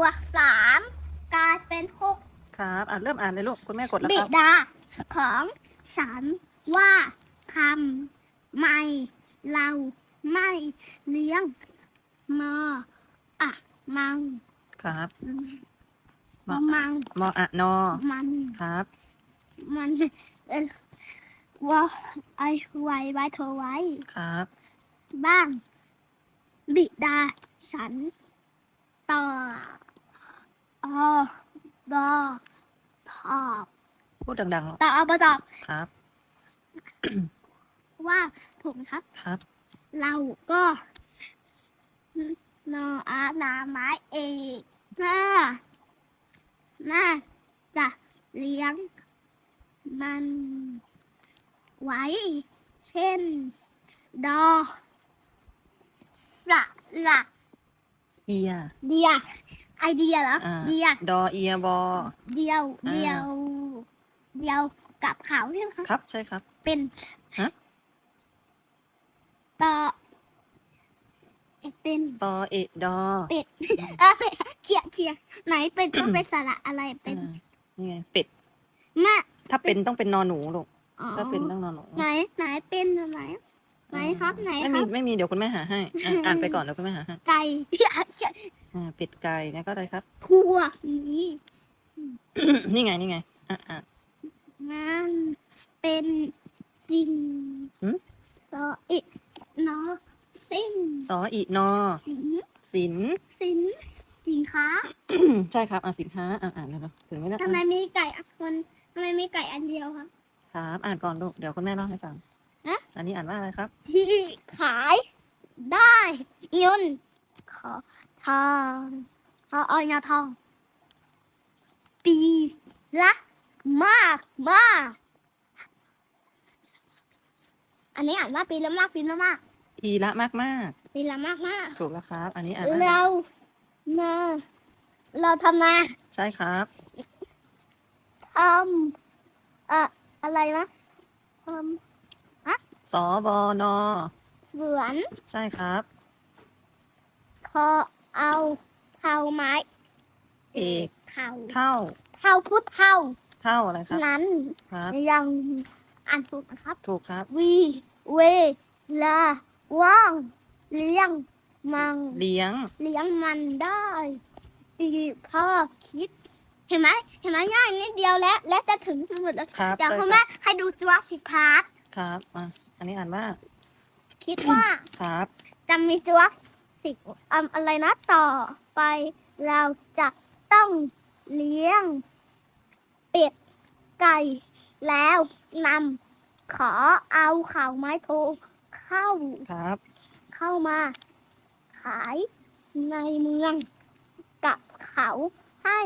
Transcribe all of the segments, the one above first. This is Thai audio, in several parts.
วกสามกลายเป็นหกครับอ่านเริ่มอ่านเลยลูกคุณแม่กดแล้วบิครับดาของฉันว่าทำไม่เราไม่เลี้ยงมออะมังครับมอมังมออะนอมันครับมันเอ่อว่าไอไว้ไว้เธอไว้ ครับ บ้าง บิดาฉันต่อ อบอทอบพูดดังๆลูกต่ออบอตอบครับ ว่าถูกไหมครับ ครับ เราก็นออานาไม้เอกน่าน่าจะเลี้ยง มันไว้ เช่น ดอสะละเอียเดีย ไอเดียเหรออ่า เดียดอเอียบอ เดียวอ่า เดียวเดียวกับเขาใช่ไหมคะครับใช่ครับ เป็นฮะ ต่อเอ๊ะเป็นตอเอะดอเป็ดเอ้ยเขียเขียไหนเป็น ต้องเป็นสระอะไรเป็นอ่านี่ไงเป็ดแม่ถ้าเป็นต้องเป็นนอนหนูลูกอ๋อถ้าเป็นต้องนอนหนู ไหนไหนเป็นไหน ไหนครับไหนไม่คมีรับ ไม่มีเดี๋ยวคุณแม่หาให้อะอ่านไปก่อนเดี๋ยวคุณแม่หาให้ไก่อ่าเป็ดไก่แล้วก็อะไรครับพวกนี้นี่ไงนี่ไงอะอะ มันเป็นสิ่งหืม สออินอสิ่งสออีนอสินสิน สินสินค้าใช่ครับอ่านสินค้าอ่านอ่านเลยถึงนี้แล้วทำไมมีไก่อันคนทำไมมีไก่อันเดียวครับ ครับ อ่านก่อนลูกเดี๋ยวคุณแม่เล่าให้ฟังฮะ อันนี้อ่านว่าอะไรครับ ที่ขายได้เงินขอทองทออยาทอง ปีละมากมากอันนี้อ่านว่าปีละมากปีละมากอีละมากมากปีละมากมากๆถูกแล้วครับ อันนี้อ่านว่าเรามาเราทำมา ใช่ครับทำอะอะไรนะท สอบอนอำสวนใช่ครับพอเอาเท่าไม้เอกเท่าเท่า เท่าพุทธเท่าเท่าอะไรครับ นั้นครับ ยังอ่านถูกนะครับ ถูกครับ วีเวลาว่างเลี้ยงมังเลี้ยง เลี้ยงมันได้อีกพ่อคิด เห็นไหมเห็นไหมง่ายนิดเดียวแล้ว และจะถึงหมดแล้วครับเดี๋ยวใช่คุณคแม่รับให้ดูจูราสสิกพาร์ท ครับอะ อันนี้อ่านว่าคิดว่าครับ จะมีจูราสสิกอะไรนะต่อไป เราจะต้องเลี้ยง เป็ดไก่แล้วนำขอเอาข่าวไม้โทเข้า ครับ เข้ามา ขายในเมืองกับเขาให้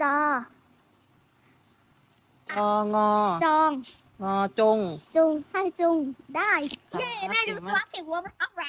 จอ องอจองงอจง จุงให้จุงได้ครับเย้ได้ดูเก่งจูมากราสสิกเวิร์บออฟแร